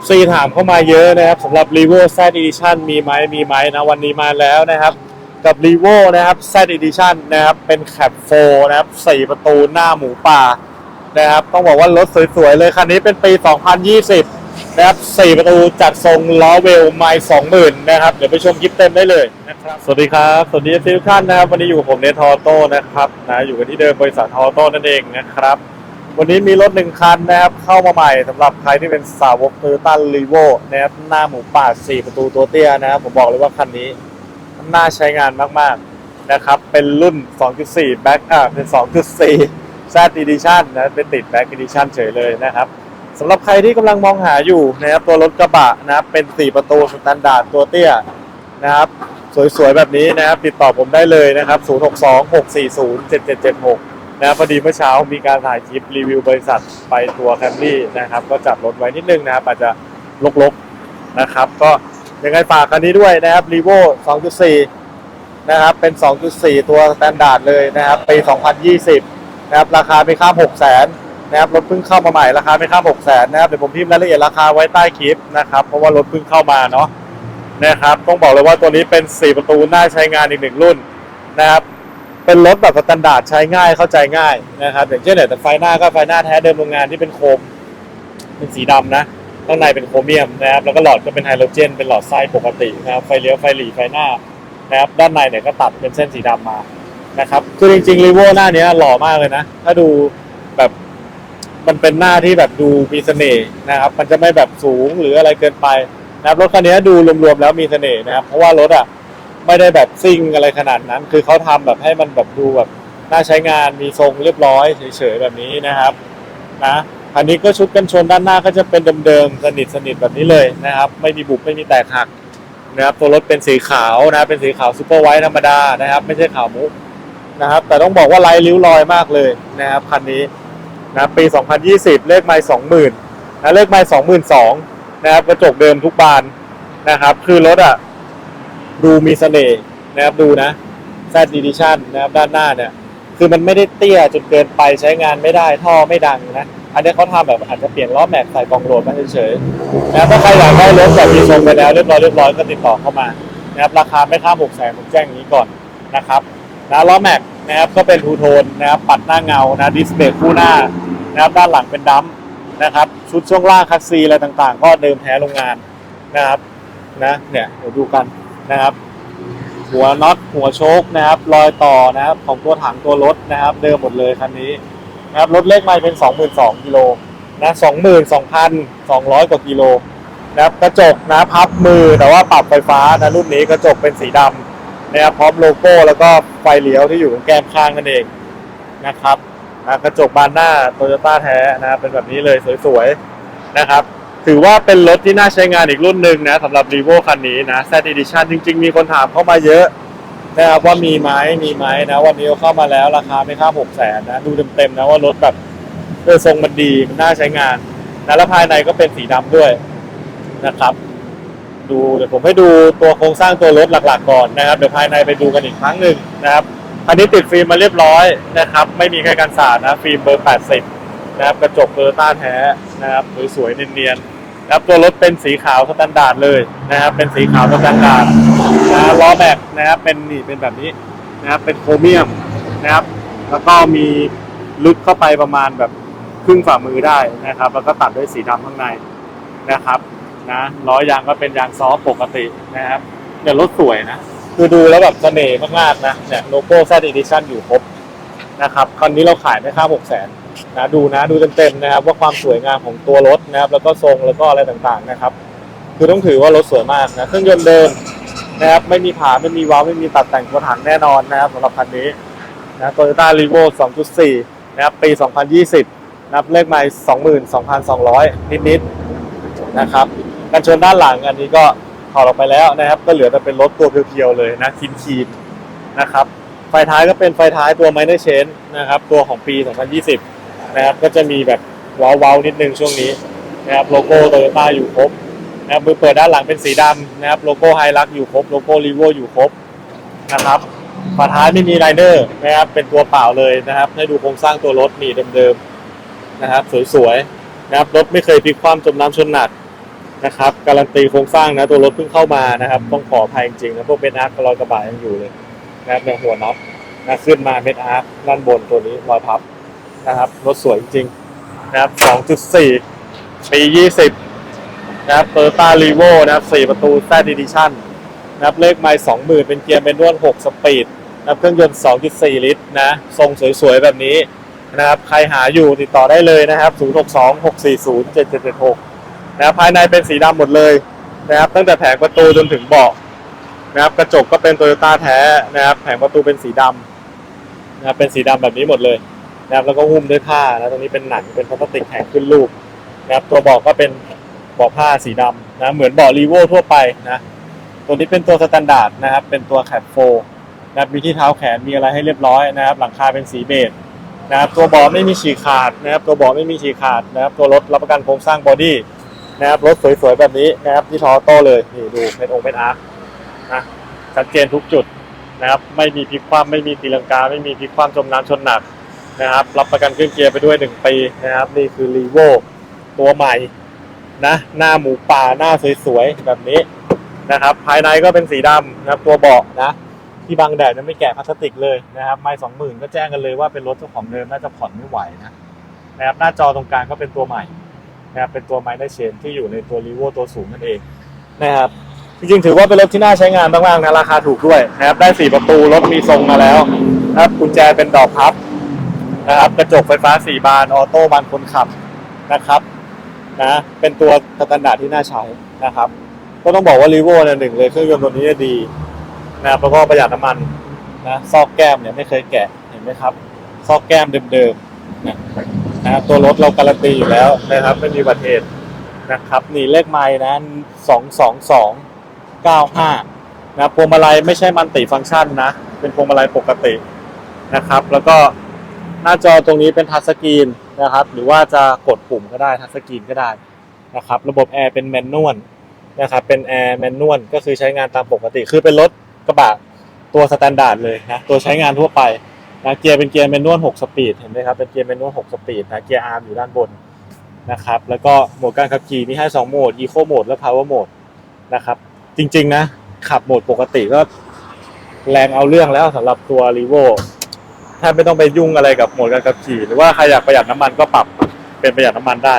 FC ถามเข้ามาเยอะนะครับสำหรับ r e v o Z Edition มีไหมมีไหมนะวันนี้มาแล้วนะครับ กับ r e v o นะครับ Z Edition นะครับเป็นแคป4นะครับ4ประตูหน้าหมูป่านะครับต้องบอกว่ารถสวยๆเลยคันนี้เป็นปี 2020 นะครับ4ประตูจัดทรงล้อเวลไมล์20,000 นะครับ เดี๋ยวไปชมคลิปเต็มได้เลยนะครับสวัสดีครับ สวัสดีทุกท่านนะครับ วันนี้อยู่กับผมเนทอโต้นะครับนะอยู่กันที่เดิมบริษัททอโต้นั่นเองนะครับ วันนี้มีรถหนึ่งคันนะครับ เข้ามาใหม่สำหรับใครที่เป็นสาวกโตโยต้ารีโวนะครับหน้าหมูป่า4ประตูตัวเตี้ยนะครับ ผมบอกเลยว่าคันนี้ น่าใช้งานมากๆนะครับ เป็นรุ่น 2.4 Back อะเป็น 2.4 Z Edition นะเป็นติด Back Edition เฉยเลยนะครับสำหรับใครที่กำลังมองหาอยู่นะครับตัวรถกระบะนะครับเป็น 4 ประตูสแตนดาร์ดตัวเตี้ยนะครับ สวยๆ แบบนี้นะครับ ติดต่อผมได้เลยนะครับ 062-640-7776 นะครับพอดีเมื่อเช้ามีการถ่ายคลิปรีวิวบริษัทไปตัวร์แคมรี่นะครับ ก็จัดรถไว้นิดนึงนะครับอาจจะลกๆนะครับ ก็ยังไงฝากคันนี้ด้วยนะครับ r e v o 2.4 นะครับ เป็น 2.4 ตัวสแตนดาร์ดเลยนะครับปี 2020 นะครับ ราคาไม่ข้าม6 0 0 0 0นะครับรถเพิ่งเข้ามาใหม่ราคาไม่ข้าม6 0 0 0 0นะครับเดี๋ยวผมพิมพ์รายละเอียดราคาไว้ใต้คลิปนะครับเพราะว่ารถเพิ่งเข้ามาเนาะนะครับต้องบอกเลยว่าตัวนี้เป็น 4 ประตูน่าใช้งานอีกหนึ่งรุ่นนะครับ เป็นรถแบบสแตนดาร์ดใช้ง่ายเข้าใจง่ายนะครับอย่างเช่นเนี่ยแต่ไฟหน้าก็ไฟหน้าแท้เดิมโรงงานที่เป็นโครมเป็นสีดำนะข้างในเป็นโครเมียมนะครับแล้วก็หลอดก็เป็นไฮโดรเจน เป็นหลอดไส้ปกตินะครับไฟเลี้ยวไฟหลีไฟหน้านะครับด้านในเนี่ยก็ตัดเป็นเส้นสีดำมานะครับคือจริงๆรีโวหน้านี้หล่อมากเลยนะ ถ้าดูแบบมันเป็นหน้าที่แบบดูมีเสน่ห์นะครับ มันจะไม่แบบสูงหรืออะไรเกินไปนะครับรถคันนี้ดูรวมๆแล้วมีเสน่ห์นะครับ เพราะว่ารถอะ ไม่ได้แบบซิ่งอะไรขนาดนั้น คือเขาทำแบบให้มันแบบดูแบบน่าใช้งานมีทรงเรียบร้อยเฉยๆแบบนี้นะครับนะอันนี้ก็ชุดกันชนด้านหน้าก็จะเป็นเดิมๆสนิทสนิทแบบนี้เลยนะครับ ไม่มีบุบไม่มีแตกหักนะครับตัวรถเป็นสีขาวนะเป็นสีขาวซูเปอร์ไวท์ธรรมดานะครับ ไม่ใช่ขาวมุกนะครับ แต่ต้องบอกว่าไร้ริ้วรอยมากเลยนะครับคันนี้นะปี 2020 เลขไมล์20,000นะเลขไมล์22,000นะครับกระจกเดิมทุกบานนะครับ คือรถอะ ดูมีเสน่ห์นะครับดูนะ Z Edition นะครับด้านหน้าเนี่ย คือมันไม่ได้เตี้ยจนเกินไปใช้งานไม่ได้ท่อไม่ดังนะ อันนี้เขาทำแบบอาจจะเปลี่ยนล้อแม็กใส่กองโหลดมาเฉยๆนะครับถ้าใครอยากได้รถแบบมีทรงไปแล้วเรียบร้อยเรียบร้อยก็ติดต่อเข้ามานะครับราคาไม่ข้ามหกแสนผมแจ้งอย่างนี้ก่อนนะครับนะล้อแม็กนะครับก็เป็นทูโทนนะครับปัดหน้าเงานะดิสเบรกคู่หน้านะครับด้านหลังเป็นดัมป์นะครับชุดช่วงล่างคัสซีอะไรต่างๆ ก็เดิมแท้โรงงานนะครับนะเนี่ยเดี๋ยวดูกัน นะครับ หัวน็อตหัวโชคนะครับ รอยต่อนะครับ ของตัวถังตัวรถนะครับ เดิมหมดเลยคันนี้นะครับรถเลขไม่เป็น22,000กิโลนะ22,200 กว่ากิโลนะครับกระจกนะพับมือแต่ว่าปรับไฟฟ้านะรุ่นนี้กระจกเป็นสีดำนะครับพร้อมโลโก้แล้วก็ไฟเลี้ยวที่อยู่ตรงแก้มข้างนั่นเองนะครับนะกระจกบานหน้าโตโยต้าแท้นะครับเป็นแบบนี้เลยสวยๆนะครับ ถือว่าเป็นรถที่น่าใช้งานอีกรุ่นหนึ่งนะสำหรับ r e v o คันนี้นะ Z Edition จริง ๆ มีคนถามเข้ามาเยอะนะครับว่ามีไหมมีไหมนะวันนี้เอาเข้ามาแล้วราคาไม่ข้าหกแสนนะ ดูเต็มๆนะว่ารถแบบเออทรงมันดีมันน่าใช้งานนะแล้วภายในก็เป็นสีดำด้วยนะครับ ดูเดี๋ยวผมให้ดูตัวโครงสร้างตัวรถหลัก ๆ ก่อนนะครับเดี๋ยวภายในไปดูกันอีกครั้งหนึ่งนะครับคันนี้ติดฟิล์มมาเรียบร้อยนะครับ ไม่มีใครกันสาดนะฟิล์มเบอร์ 80 นะครับกระจกโตโยต้าแท้นะครับสวยๆเนียนๆ ครับตัวรถเป็นสีขาวสแตนดาร์ดเลยนะครับเป็นสีขาวสแตนดาร์ดนะล้อแม็กนะครับเป็นนี่เป็นแบบนี้นะครับเป็นโครเมียมนะครับแล้วก็มีลึกเข้าไปประมาณแบบครึ่งฝ่ามือได้นะครับ แล้วก็ตัดด้วยสีดำข้างในนะครับนะล้อยางก็เป็นยางซอฟปกตินะครับเนี่ยรถสวยนะคือดูแล้วแบบเสน่ห์มากๆนะเนี่ยโลโก้ Z Edition อยู่ครบ นะครับคันนี้เราขายไม่ข้าหกแสนนะดูนะดูเต็มๆนะครับ ว่าความสวยงามของตัวรถนะครับ แล้วก็ทรงแล้วก็อะไรต่างๆนะครับ คือต้องถือว่ารถสวยมากนะเครื่องยนต์เดิมนะครับไม่มีผาไม่มีว้าวไม่มีตัดแต่งตัวถังแน่นอนนะครับสำหรับคันนี้นะโตโยต้ารีโว2.4 นะครับปี 2020 นะครับเลขไมล์22,200 นิดๆนะครับกันชนด้านหลังอันนี้ก็ถอดออกไปแล้วนะครับ ก็เหลือแต่เป็นรถตัวเพียวๆเลยนะคินคีนนะครับ ฟท้ายก็เป็นไฟท้ายตัว Minor Change นะครับ ตัวของปี 2020 นะครับ ก็จะมีแบบว้าวๆนิดนึงช่วงนี้นะครับโลโก้โตโยต้าอยู่ครบนะครับมือเปิดด้านหลังเป็นสีดำนะครับโลโก้ไฮรักอยู่ครบโลโก้รีโวอยู่ครบนะครับฝาท้ายไม่มีไรเนอร์นะครับเป็นตัวเปล่าเลยนะครับ ให้ดูโครงสร้างตัวรถนี่เดิมๆนะครับ สวยๆนะครับรถไม่เคยพลิกคว่ำจมน้ำชนหนักนะครับการันตีโครงสร้างนะตัวรถเพิ่งเข้ามานะครับ ต้องขออภัยจริงๆนะพวกเม็ดอาร์ครอยกระบะยังอยู่เลย นะครับในหัวน็อตนะขึ้นมาเมดอาร์คด้านบนตัวนี้รอยพับนะครับรถสวยจริงนะครับ 2.4 ปี 20 นะครับเ o อร์ต้ารีโวนะครับ 4 ประตูแซดดิดิชั่นนะครับเลขไมล์20,000 เป็นเกียร์เมนวล6สปีดนะครับเครื่องยนต์ 2.4 ลิตรนะ ทรงสวยๆ แบบนี้นะครับ ใครหาอยู่ติดต่อได้เลยนะครับ 062 640 7776 นะครับภายในเป็นสีดำหมดเลยนะครับ ตั้งแต่แผงประตูจนถึงเบาะ นะครับกระจกก็เป็นโตโยต้าแท้นะครับแผงประตูเป็นสีดำนะครับเป็นสีดำแบบนี้หมดเลยนะครับแล้วก็หุ้มด้วยผ้านะตรงนี้เป็นหนังเป็นพลาสติกแข็งขึ้นรูปนะครับตัวเบาะก็เป็นเบาะผ้าสีดำนะเหมือนเบาะรีโวทั่วไปนะตัวนี้เป็นตัวสแตนดาร์ดนะครับเป็นตัวแคปโฟนะครับมีที่เท้าแขนมีอะไรให้เรียบร้อยนะครับ หลังคาเป็นสีเบจนะครับตัวเบาะไม่มีฉีกขาดนะครับตัวเบาะไม่มีฉีกขาดนะครับตัวรถรับประกันโครงสร้างบอดี้นะครับรถสวยๆแบบนี้นะครับที่ทอโต้เลยนี่ดูเป็นองค์เป็นอาร์ นะชัดเจนทุกจุดนะครับ ไม่มีพลิกคว่ำไม่มีตีลังกา ไม่มีพลิกคว่ำจมน้ำชนหนักนะครับ รับประกันเครื่องเกียร์ไปด้วย 1 ปีนะครับ นี่คือรีโวตัวใหม่นะหน้าหมูป่าหน้าสวยๆ แบบนี้นะครับ ภายในก็เป็นสีดำนะครับ ตัวเบาะนะ ที่บังแดดนั้นไม่แกะพลาสติกเลยนะครับ ไม่สองหมื่นก็แจ้งกันเลยว่าเป็นรถเจ้าของเดิมน่าจะผ่อนไม่ไหวนะนะครับหน้าจอตรงกลางก็เป็นตัวใหม่นะครับเป็นตัวไมเนอร์เชนที่อยู่ในตัวรีโวตัวสูงนั่นเองนะครับ จริงๆถือว่าเป็นรถที่น่าใช้งานมากๆนะราคาถูกด้วยนะครับได้ 4 ประตูรถมีทรงมาแล้วนะครับกุญแจเป็นดอกพับนะครับกระจกไฟฟ้า 4 บานออโต้บานคนขับนะครับนะเป็นตัวสแตนดาร์ดที่น่าใช้นะครับ ก็ต้องบอกว่ารีโวเนี่ยหนึ่งเลยเครื่องยนต์ตัวนี้ดีนะครับแล้วก็ประหยัดน้ำมันนะซอกแก้มเนี่ยไม่เคยแกะเห็นไหมครับ ซอกแก้มเดิมๆนะนะครับตัวรถเราการันตีอยู่แล้วนะครับไม่มีอุบัติเหตุนะครับนี่เลขไม้นะสองสองสอง เก้าห้านะพวงมาลัยไม่ใช่มันติฟังก์ชันนะ เป็นพวงมาลัยปกตินะครับ แล้วก็หน้าจอตรงนี้เป็นทัชสกรีนนะครับ หรือว่าจะกดปุ่มก็ได้ทัชสกรีนก็ได้นะครับ ระบบแอร์เป็นแมนนวลนะครับ เป็นแอร์แมนนวลก็คือใช้งานตามปกติ คือเป็นรถกระบะตัวสแตนดาร์ดเลยนะ ตัวใช้งานทั่วไปนะเกียร์เป็นเกียร์แมนนวล6สปีด เห็นไหมครับ เป็นเกียร์แมนนวล6สปีดนะ เกียร์อาร์มอยู่ด้านบนนะครับ แล้วก็โหมดการขับขี่มีให้2โหมด Eco Mode และ Power Mode นะครับ จริง ๆ นะ ขับโหมดปกติก็แรงเอาเรื่องแล้วสำหรับตัว r e v o แทบไม่ต้องไปยุ่งอะไรกับโหมดการขับขี่ หรือว่าใครอยากประหยัดน้ำมันก็ปรับเป็นประหยัดน้ำมันได้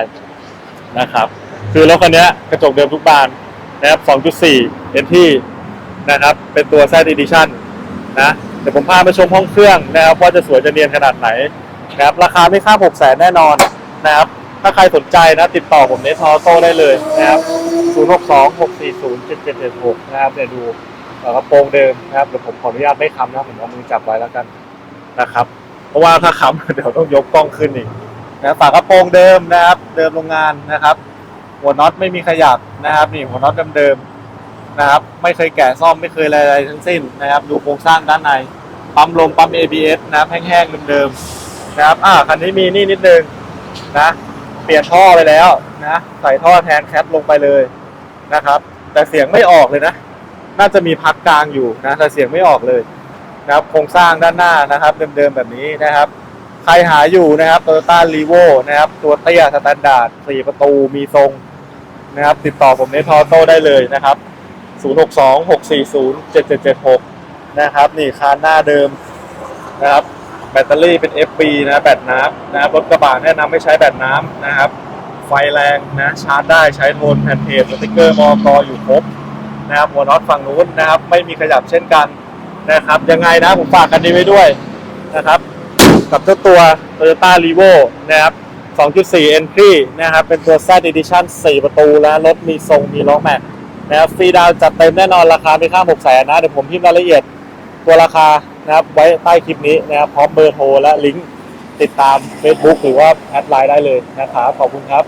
นะครับ คือรถคันนี้กระจกเดิมทุกบานนะครับ 2.4 NT นะครับ เป็นตัว Z Edition นะเดี๋ยวผมพาไปชมห้องเครื่องนะครับว่าจะสวยจะเนียนขนาดไหนนะครับ ราคาไม่ข้าม6 0 0 0 0แน่นอนนะครับ ถ้าใครสนใจนะ ติดต่อผมในทอโต้ได้เลยนะครับ 062 640 7776 นะครับเดี๋ยวดูกระโปรงเดิมนะครับเดี๋ยวผมขออนุญาตไม่ค้ำนะผมเอามือจับไว้แล้วกันนะครับ เพราะว่าถ้าค้ำเดี๋ยวต้องยกกล้องขึ้นอีกนะฝากระโปรงเดิมนะครับ เดิมโรงงานนะครับ หัวน็อตไม่มีขยับนะครับนี่หัวน็อตเดิมๆนะครับ ไม่เคยแกะซ่อมไม่เคยอะไรทั้งสิ้นนะครับ ดูโครงสร้างด้านในปั๊มลมปั๊ม ABS นะครับแห้งๆเดิมๆนะครับอ่าคันนี้มีนี่นิดนึงนะ เปลี่ยนท่อไปแล้วนะใส่ท่อแทนแคปลงไปเลยนะครับ แต่เสียงไม่ออกเลยนะ น่าจะมีพักกลางอยู่นะแต่เสียงไม่ออกเลยนะครับโครงสร้างด้านหน้านะครับ เดิมๆแบบนี้นะครับ ใครหาอยู่นะครับ Toyota r e v o นะครับ ตัวเตี้ยสแตนดาร์ด4ประตูมีทรงนะครับ ติดต่อผมในทอโต้ได้เลยนะครับ 062 640 7776 นะครับ นี่คานหน้าเดิมนะครับ แบตเตอรี่เป็น FB นะแบตน้ำนะครับรถกระบะแนะนำไม่ใช้แบตน้ำนะครับ ไฟแรงนะชาร์จได้ใช้โทนแผ่นเทปสติกเกอร์มอกอยู่ครบนะครับหัวน็อตฝั่งนู้นนะครับ ไม่มีขยับเช่นกันนะครับ ยังไงนะผมฝากกันนี้ไว้ด้วยนะครับ กับเจ้าตัว Toyota r e v o นะครับ 2.4 Entry นะครับ เป็นตัว Z Edition 4 ประตูแล้วรถมีทรงมีล้อแม็กนะครับฟรีดาวน์จัดเต็มแน่นอนราคาไม่ข้าม6แสนนะ เดี๋ยวผมพิมพ์รายละเอียดตัวราคา นะครับไว้ใต้คลิปนี้นะครับพร้อมเบอร์โทรและลิงก์ติดตาม Facebook หรือว่าแอดไลน์ได้เลยนะครับขอบคุณครับ